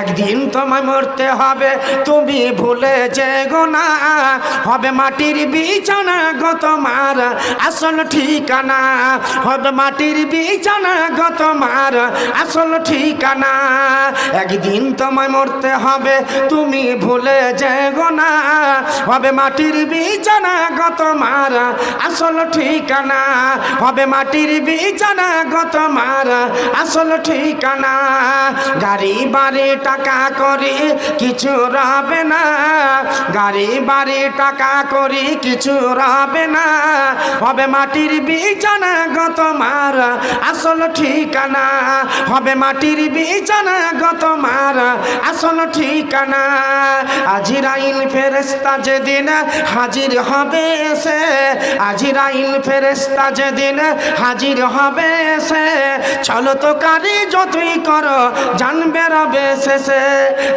একদিন তোমায় মরতে হবে, তুমি ভুলে যে না। হবে মাটির বিছানা গো তোমার, আসল ঠিকানা। হবে মাটির বিছানা গো তোমার, আসল ঠিকানা। একদিন তোমায় মরতে হবে, তুমি ভুলে যে না। হবে মাটির বিছানা গো তোমার, আসল ঠিকানা। হবে মাটির বিছানা গো তোমার, আসল ঠিকানা। গাড়ি বাড়ি টাকা করি, কিছু রবে না। গাড়ি, বাড়ি টাকা করি, কিছু রবে না। হবে মাটির বিছানা গো তোমার, আসল ঠিকানা। হবে মাটির বিছানা গো তোমার, আসল ঠিকানা। আজিরাইল ফেরেস্তা যেদিন হাজির হবে সে, আজিরাইল ফেরেস্তা যেদিন হাজির হবে সে। চলো তো কারি যতই করো, জানবে রবে শেষে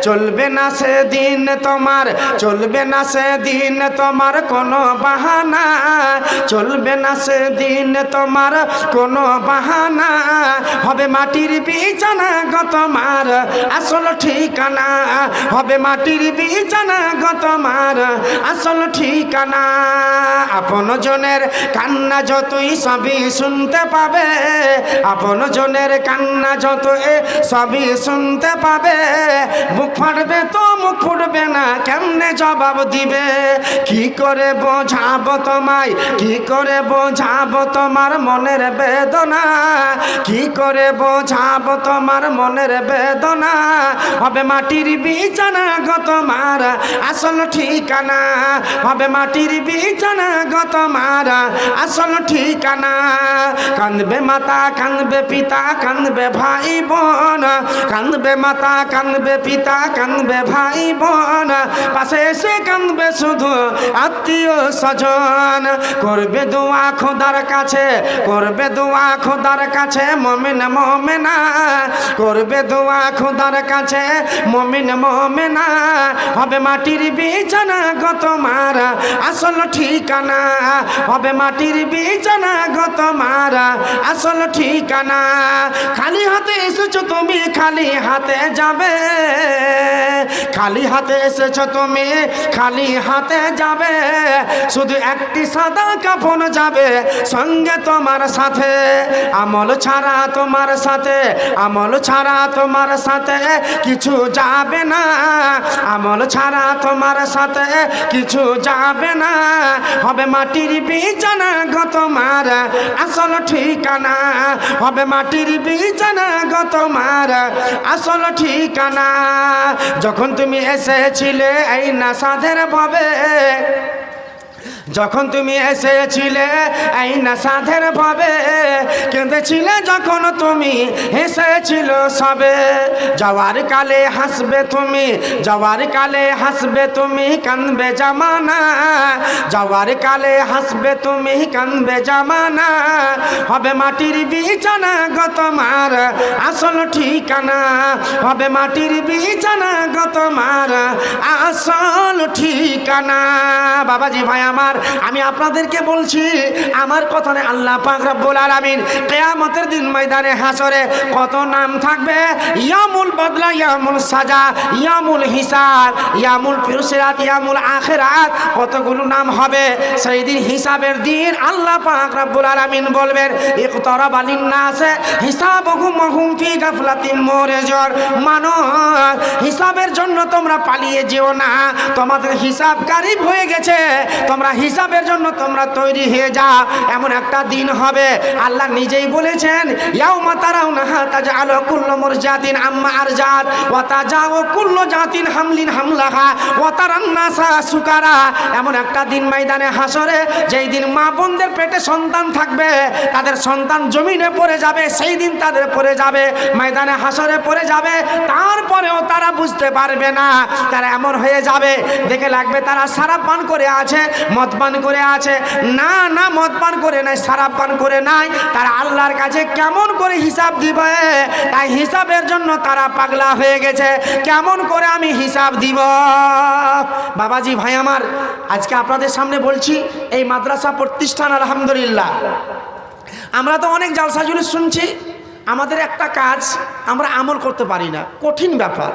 চলবে না সে দিন তোমার, চলবে না সে দিন তোমার কোনো বাহানা, চলবে না সে দিন তোমার কোনো বাহানা। হবে মাটির বিছানা গো তোমার, আসল ঠিকানা। হবে মাটির বিছানা গো তোমার, আসল ঠিকানা। আপন জনের কান্না যতই সবই শুনতে পাবে, আপন জনের কান্না যত এ সবই শুনতে পাবে মুখ ফাটবে তো মুখ ফুটবে না, কেমনে জবাব দিবে? কি করে বোঝাবো তোমায়? কি করে বোঝাবো তোমার মনের বেদনা? কি করে বোঝাবো তোমার মনের বেদনা? হবে মাটির বিছানা গো তোমার, আসল ঠিকানা। হবে মাটির বিছানা গো তোমার, আসল ঠিকানা। কান্দবে মাতা কান্দবে পিতা কান্দবে ভাই বোন কান্দবে মাতা কান্দবে পিতা কান্দবে ভাই বোন। পাশে এসে কান্দবে শুধু আত্মীয় স্বজন। করবে দোয়া খোদার কাছে, করবে দোয়া খোদার কাছে, মমিন মমেনা। করবে দোয়া খোদার কাছে, মমিন মমেনা। হবে মাটির বিছানা গো তোমার, আসল ঠিকানা। হবে মাটির বিছানা গো তোমার, আসল ঠিকানা। খালি হাতে এসেছ তুমি, খালি হাতে যাবে। খালি হাতে এসেছ তুমি, খালি হাতে যাবে। শুধু একটি সাদা কাফন যাবে সঙ্গে তোমার সাথে। আমল ছাড়া তোমার সাথে, আমল ছাড়া তোমার সাথে কিছু যাবে না। আমল ছাড়া তোমার সাথে কিছু যাবে না। হবে মাটির বিছানা গো তোমার আসল ঠিকানা। হবে মাটির বিছানা গো তোমার আসল ঠিকানা যখন তুমি এসেছিলে এই নাসাদের ভাবে যখন তুমি এসেছিলে, এই না সাধের ভাবে কেঁদেছিলে, যখন তুমি হেসেছিল সবে। যাওয়ার কালে হাসবে তুমি, যাওয়ার কালে হাসবে তুমি কানবে জামানা। যাওয়ার কালে হাসবে তুমি কানবে জামানা। হবে মাটির বিছানা গো তোমার, আসল ঠিকানা। হবে মাটির বিছানা গো তোমার, আসল ঠিকানা। বাবাজি ভাই আমার আমি আপনাদেরকে বলছি, আমার কথা নেই আল্লাহ পাক রব্বুল আলামিন কিয়ামতের দিন ময়দানে হাসরে কত নাম থাকবে? ইয়ামুল বদলা, ইয়ামুল সাজা, ইয়ামুল হিসাব, ইয়ামুল ফিরসিরাত ইয়ামুল আখিরাত, কতগুলো নাম হবে? সেই দিন হিসাবের দিন আল্লাহ পাক রব্বুল আলামিন বলবেন, ইকতারাবা লিন-নাসে হিসাবুহুম হুম ফি গাফলাতিন মুরজার। মানুষ হিসাবের জন্য তোমরা পালিয়ে যেও না। তোমাদের হিসাব কারিব হয়ে গেছে। তোমরা হিসাবের জন্য তোমরা তৈরি হয়ে যাও এমন একটা দিন হবে। আল্লাহ নিজেই বলেছেন, ইয়াউমা তারাউনাহা তাজআলু কুল্লু মুরজাতিন আম্মা আরজাত, ওয়া তাজাউ কুল্লু জাতিন হামলিন হামলাহা, ওয়া তারান নাসা সুকারা। এমন একটা দিন ময়দানে হাসরে যেই দিন মা বোনদের পেটে সন্তান থাকবে, তাদের সন্তান জমিনে পড়ে যাবে, সেই দিন তাদের পড়ে যাবে, ময়দানে হাসরে পড়ে যাবে, তারপরেও তারা বুঝতে পারবে না, তারা এমন হয়ে যাবে, দেখে লাগবে তারা সারা পান করে আছে, মদ পান করে আছে। না না মদ পান করে নাই, সারাপ পান করে নাই। তারা আল্লাহর কাছে কেমন করে হিসাব দিবে? তাই হিসাবের জন্য তারা পাগলা হয়ে গেছে। কেমন করে আমি হিসাব দিব? বাবাজি ভাই আমার, আজকে আপনাদের সামনে বলছি, এই মাদ্রাসা প্রতিষ্ঠান, আলহামদুলিল্লাহ। আমরা তো অনেক জালসা জুলুস শুনছি, আমাদের একটা কাজ, আমরা আমল করতে পারি না। কঠিন ব্যাপার।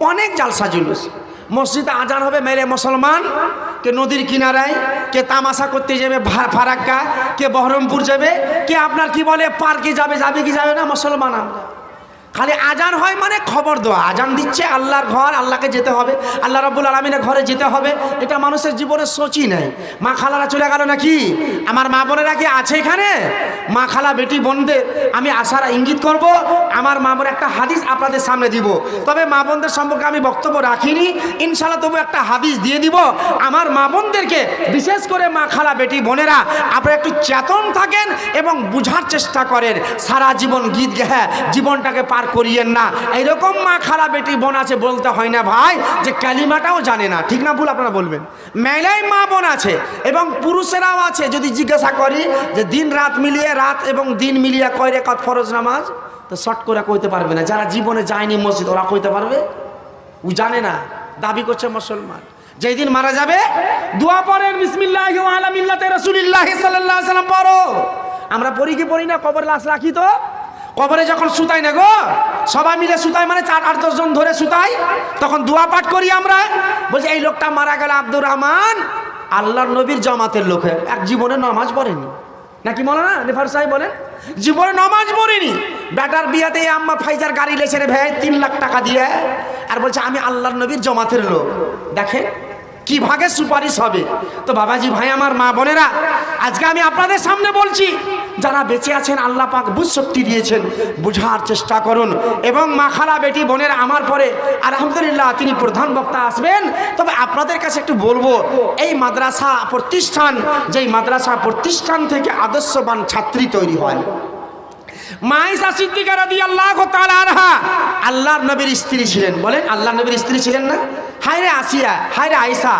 অনেক জালসা জুলুস মসজিদে আজান হবে, মেরে মুসলমান। কে নদীর কিনারায়, কে তামাশা করতে যাবে ফারাক্কা, কে বহরমপুর যাবে, কে আপনার কি বলে, পার্কে যাবে যাবে কি যাবে না, মুসলমান আমরা। খালি আজান হয় মানে খবর দেওয়া। আজান দিচ্ছে আল্লাহর ঘর, আল্লাহকে যেতে হবে। আল্লাহ রব্বুল আলমিনের ঘরে যেতে হবে। এটা মানুষের জীবনে সোচই নেই। মা খালারা চলে গেল নাকি? আমার মা বোনেরা কি আছে এখানে? মা খালা বেটি বোনদের আমি আশারা ইঙ্গিত করব। আমার মা বোনের একটা হাদিস আপনাদের সামনে দিব। তবে মা বোনদের সম্পর্কে আমি বক্তব্য রাখিনি। ইনশাল্লাহ তবু একটা হাদিস দিয়ে দিব। আমার মা বোনদেরকে বিশেষ করে মা খালা বেটি বোনেরা, আপনারা একটু চেতন থাকেন এবং বুঝার চেষ্টা করেন। সারা জীবন গীত গেহে জীবনটাকে পার করিয়েন না। এইরকম মা খালা বেটি বোন আছে বলতে হয় না ভাই, যে কালিমাটাও জানে না। ঠিক না ভুল আপনারা বলবেন? মেলাই মা বোন আছে এবং পুরুষেরাও আছে। যদি জিজ্ঞাসা করি যে দিন রাত মিলিয়ে রাত এবং দিন মিলিয়ে কয় রেখাত ফরজ নামাজ? তো শর্ট করে কইতে পারবে না। যারা জীবনে যায়নি মসজিদ, ওরা কইতে পারবে? ও জানে না। দাবি করছে মুসলমান। যেই দিন মারা যাবে, দোয়া পড়েন, বিসমিল্লাহ আলা মিল্লাতে রাসূলুল্লাহ সাল্লাম পড়ো। আমরা পড়ি কি পড়ি না? কবর লাশ রাখি তো। কবরে যখন সুতাই না গো, সবাই মিলে সুতাই মানে চার আট দশজন ধরে সুতাই তখন দোয়া পাঠ করি আমরা। বলছি, এই লোকটা মারা গেল আব্দুর রহমান, আল্লাহর নবীর জমাতের লোক এক জীবনে নামাজ পড়েনি। নাকি মনে না নেফার সাহেব বলেন? জীবনে নামাজ পড়েনি। বেটার বিয়াতে আম্মা ফাইজার গাড়ি লেছে রে ভাই, তিন লাখ টাকা দিয়ে। আর বলছে, আমি আল্লাহর নবীর জমাতের লোক। দেখেন, কি ভাগে সুপারিশ হবে। তো বাবাজি ভাই, আমার মা বোনেরা আজকে আমি আপনাদের সামনে বলছি, যারা বেঁচে আছেন, আল্লাহ পাক বুঝ শক্তি দিয়েছেন, বুঝার চেষ্টা করুন। এবং মা খালা বেটি বোনের আমার পরে, আলহামদুলিল্লাহ তিনি প্রধান বক্তা আসবেন। তবে আপনাদের কাছে একটু বলব, এই মাদ্রাসা প্রতিষ্ঠান, যেই মাদ্রাসা প্রতিষ্ঠান থেকে আদর্শবান ছাত্রী তৈরি হয়। মাইসা সিদ্দিকা আনহা। আল্লাহর নবীর স্ত্রী ছিলেন, বলেন, আল্লাহর নবীর স্ত্রী ছিলেন না? হায় রে আসিয়া হায় রে আয়েশা,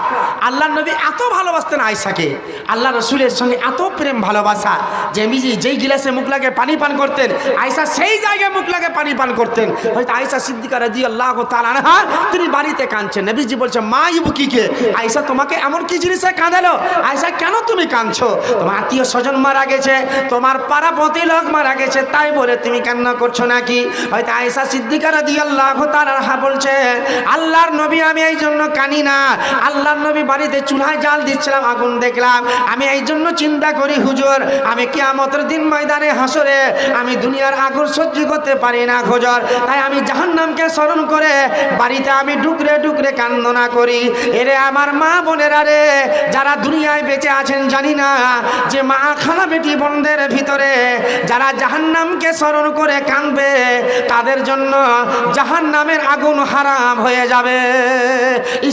আল্লাহর নবী এত ভালোবাসতেন আয়েশাকে, আল্লাহ রসুলের সঙ্গে এত প্রেম, ভালোবাসা, যে মিজি, যেই গিলাসে মুখ লাগে পানি পান করতেন আয়সা সেই জায়গায় মুখ লাগে পানি পান করতেন। হয়তো আয়েশা সিদ্দিকা রাদিয়াল্লাহু তাআলা আনহা, তিনি বাড়িতে কাঁদছেন। নবীজি বলছে মা ইবুকিকে আয়সা তোমাকে এমন কি জিনিসে কাঁদালো? আয়েশা, কেন তুমি কাঁদছো? তোমার আত্মীয় স্বজন মারা গেছে, তোমার পাড়া লোক মারা গেছে, তাই বলে তুমি কান্না করছ নাকি? হয়তো আয়েশা সিদ্দিকা রাদিয়াল্লাহু তাআলা আনহা বলছে, আল্লাহর নবী আমি এই জন্য কানি না। আল্লাহর নবী বাড়িতে চুলায় জাল দিচ্ছিলাম, আগুন দেখলাম। আমি এই জন্য চিন্তা করি, হুজুর, আমি কিয়ামতের দিন ময়দানে হাসরে আমি দুনিয়ার আগুন সহ্য করতে পারি না, হুজুর। তাই আমি জাহান্নামকে স্মরণ করে বাড়িতে আমি ডুকরে ডুকরে কান্দনা করি। এরে আমার মা বোনেরা রে, যারা দুনিয়ায় বেঁচে আছেন জানি না, যে মা খালা বেটি বোনদের ভিতরে, যারা জাহান্নামকে স্মরণ করে কাঁদবে, তাদের জন্য জাহান নামের আগুন হারাম হয়ে যাবে।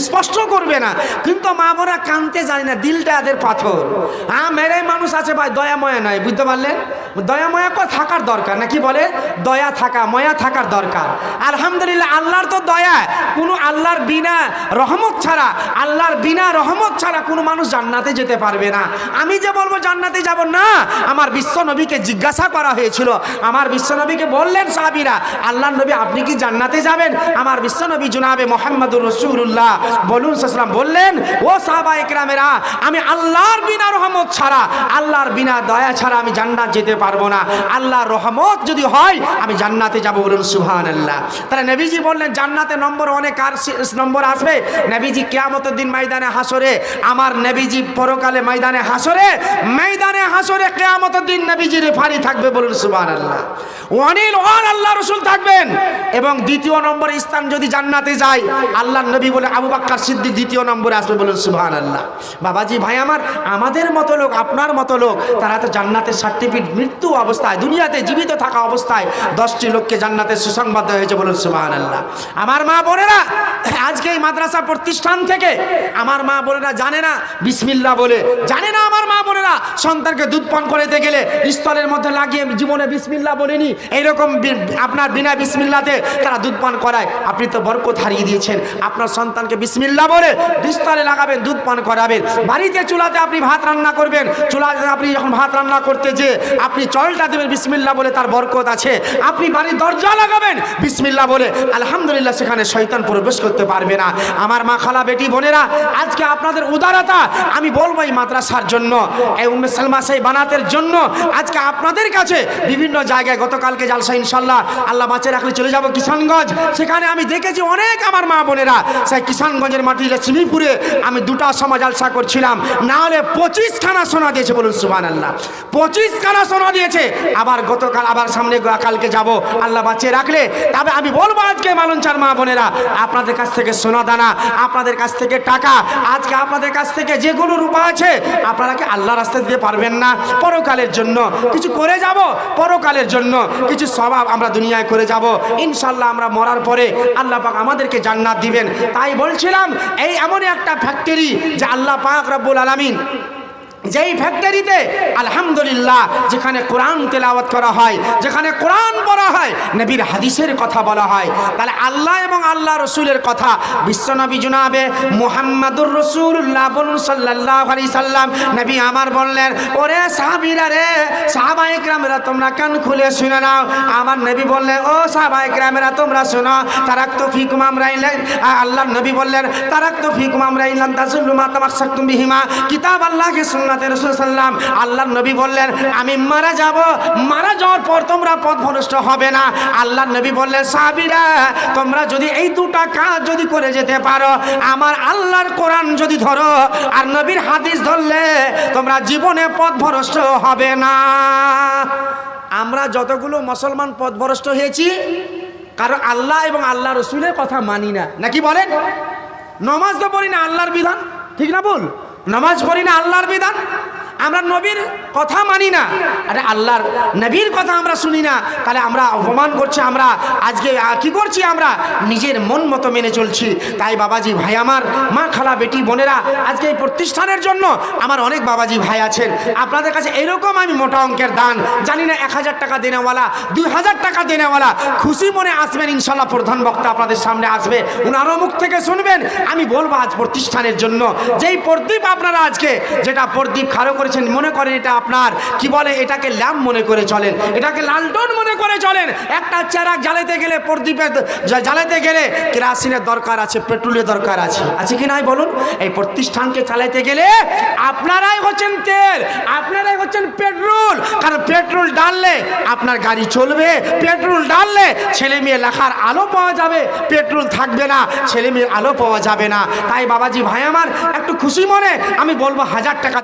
স্পষ্ট করবে না, কিন্তু মা বোরা কাঁদতে জানি না, দিলটা এদের পাথর। হ্যাঁ মেরে মানুষ আছে ভাই দয়া ময়া নয়, বুঝতে পারলেন? দয়া ময়া কো থাকার দরকার, নাকি বলে? দয়া থাকা, ময়া থাকার দরকার। আলহামদুলিল্লাহ, আল্লাহর তো দয়া, কোনো আল্লাহর বিনা রহমত ছাড়া, আল্লাহর বিনা রহমত ছাড়া কোনো মানুষ জান্নাতে যেতে পারবে না। আমি যে বলব, জান্নাতে যাব না, আমার বিশ্ব নবীকে জিজ্ঞাসা করা হয়েছিল আমার বিশ্বনবীকে বললেন সাহাবিরা, আল্লাহর নবী আপনি কি জান্নাতে যাবেন? আমার বিশ্বনবী জুনাবে মোহাম্মদুর রসুল্লাহ বলুন সাসলাম বললেন, ও সাহাবা একরামেরা আমি আল্লাহর বিনা রহমত ছাড়া, আল্লাহর বিনা দয়া ছাড়া আমি জান্নাত যেতে পারব না। আল্লাহর রহমত যদি হয়, আমি জান্নাতে যাব বলুন সুহান আল্লাহ তাহলে নবীজি বললেন জান্নাতে নম্বর অনেক আর নম্বর আসবে। নবীজি কেয়ামতের দিন ময়দানে হাসরে আমার নবীজি পরকালে ময়দানে হাসরে ময়দানে হাসরে কেয়ামতের দিন নবীজি রেফারি থাকবে বলুন সুহান আল্লাহ অনিল ওয়ান আল্লাহ রসুল থাকবেন। এবং দ্বিতীয় নম্বর স্থান যদি জান্নাতে যায় আল্লাহ নবী বলে আবু বাক্কার সিদ্দিক দ্বিতীয় নম্বরে আসবে বলুন সুবহান আল্লাহ বাবাজি, ভাই আমার, আমাদের মতো লোক, আপনার মতো লোক, তারা তো জান্নাতের সার্টিফিকেট মৃত্যু অবস্থায়, দুনিয়াতে জীবিত থাকা অবস্থায় দশটি লোককে জান্নাতের সুসংবাদ হয়েছে বলুন সুবহান আল্লাহ আমার মা বোনেরা, আজকে এই মাদ্রাসা প্রতিষ্ঠান থেকে আমার মা বোনেরা জানে না বিসমিল্লা বলে, জানে না আমার মা বোনেরা, সন্তানকে দুধ পান করাতে গেলে স্থলের মধ্যে লাগিয়ে জীবনে বিসমিল্লা বলিনি। এইরকম আপনার বিনা বিসমিল্লাতে তারা দুধ পান করায়। আপনি তো বরকত হারিয়ে দিয়েছেন। আপনার সন্তানকে বিসমিল্লা বলে বিস্তরে লাগাবেন, দুধ পান করাবেন। বাড়িতে চুলাতে আপনি ভাত রান্না করবেন। চুলাতে আপনি যখন ভাত রান্না করতে যে আপনি চলটা দেবেন বিসমিল্লা বলে তার বরকত আছে। আপনি বাড়ির দরজা লাগাবেন বিসমিল্লা বলে। আলহামদুলিল্লাহ সেখানে শয়তান প্রবেশ করতে পারবে না। আমার মা খালা বেটি বোনেরা, আজকে আপনাদের উদারতা আমি বলব এই মাদ্রাসার জন্য, এই উম্মে সালমা সেই বানাতের জন্য। আজকে আপনাদের কাছে বিভিন্ন জায়গায় গতকালকে জালসা ইনশাল্লাহ আল্লাহ বাঁচে রাখলে চলে যাব কিষানগঞ্জ। সেখানে আমি দেখেছি অনেক আমার মা বোনেরা। সেই কিষানগঞ্জের মাটি লক্ষ্মীপুরে আমি দুটা সময় জালসা করছিলাম। না হলে পঁচিশ খানা সোনা দিয়েছে বলুন সুবান আল্লাহ পঁচিশ খানা সোনা দিয়েছে। আবার গতকাল আবার সামনে কালকে যাব আল্লাহ বাঁচিয়ে রাখলে। তবে আমি বলব আজকে মালঞ্চার মা বোনেরা, আপনাদের কাছ থেকে সোনা দানা, আপনাদের কাছ থেকে টাকা, আজকে আপনাদের কাছ থেকে যে কোনো রূপা আছে, আপনারা কি আল্লাহ রাস্তা দিতে পারবেন না? পরকালের জন্য কিছু করে যাব পরকালের জন্য কিছু স্বভাব আমরা দুনিয়ায় করে যাব। ইনশাল্লাহ আমরা মরার পরে আল্লাহ পাক আমাদেরকে জান্নাত দিবেন। তাই বলছিলাম, এই এমনই একটা ফ্যাক্টরি যে আল্লাহ পাক রব্বুল আলমিন যেই ফ্যাক্টরিতে আলহামদুলিল্লাহ যেখানে কোরআন তেলাওয়াত করা হয়, যেখানে কোরআন বলা হয়, নবীর হাদিসের কথা বলা হয়। তাহলে আল্লাহ এবং আল্লাহ রসুলের কথা বিশ্বনবী জুনাবে মোহাম্মদুর রসুল্লাহ বলুন সাল্লাহ আলি সাল্লাম, নবী আমার বললেন, ওরে সাহাবিরা রে, সাহাবা একরামেরা তোমরা কান খুলে শুনে নাও। আমার নবী বললেন, ও সাহাবা একরামেরা, তোমরা শোনো তারাক তো ফিকুম আমরা আল্লাহ নবী বললেন তারাক তো ফিকুম আমরা ইলাম তাজুল্লু মা তামাক্সাকুম বিহিমা। কিতাব আল্লাহকে সুন্নাতে রাসূল সাল্লাম আল্লাহ নবী বললেন আমি মারা যাব। মারা যাওয়ার পর তোমরা পথ ভ্রষ্ট হবে না। আল্লাহ নবী বললেন, সাহাবীরা, তোমরা যদি এই দুটা কাজ যদি করে যেতে পারো, আমার আল্লাহর কোরআন যদি ধরো আর নবীর হাদিস ধরলে, তোমরা জীবনে পথ ভ্রষ্ট হবে না। আমরা যতগুলো মুসলমান পথভ্রষ্ট হয়েছি কারণ আল্লাহ এবং আল্লাহ রসুলের কথা মানি না। নাকি বলেন? নমাজ তো পড়ি না আল্লাহর বিধান, ঠিক না বল নামাজ পড়ি না আল্লাহর বিধান? আমরা নবীর কথা মানি না। আরে আল্লাহর নবীর কথা আমরা শুনি না। তাহলে আমরা অপমান করছি আমরা। আজকে কি করছি আমরা? নিজের মন মতো মেনে চলছি। তাই বাবাজি ভাই আমার, মা খালা বেটি বোনেরা, আজকে এই প্রতিষ্ঠানের জন্য আমার অনেক বাবাজি ভাই আছেন। আপনাদের কাছে এরকম আমি মোটা অঙ্কের দান। জানি না এক হাজার টাকা দেনেওয়ালা, দুই হাজার টাকা দেনেওয়ালা। খুশি মনে আসবেন ইনশাল্লাহ প্রধান বক্তা আপনাদের সামনে আসবে। উনারও মুখ থেকে শুনবেন। আমি বলব আজ প্রতিষ্ঠানের জন্য। যেই প্রদীপ আপনারা আজকে, যেটা প্রদীপ খাড়ো করেছেন, মনে করেন এটা আপনার, কি বলে, এটাকে ল্যাম্প মনে করে চলেন, এটাকে লালটন মনে করে চলেন। একটা চেরাক জ্বালাতে গেলে প্রদীপের জ্বা- জ্বালাতে গেলে কেরাসিনের দরকার আছে, পেট্রোলের দরকার আছে। আছে কি নাই বলুন? এই প্রতিষ্ঠানকে চালাতে গেলে আপনারাই হচ্ছেন তেল, আপনারাই হচ্ছেন পেট্রোল। কারণ পেট্রোল ডাললে আপনার গাড়ি চলবে, পেট্রোল ডাললে ছেলে মেয়ে লেখার আলো পাওয়া যাবে, পেট্রোল থাকবে না, ছেলে মেয়ের আলো পাওয়া যাবে না। তাই বাবাজি ভাই আমার, একটু খুশি মনে আমি বলব হাজার টাকা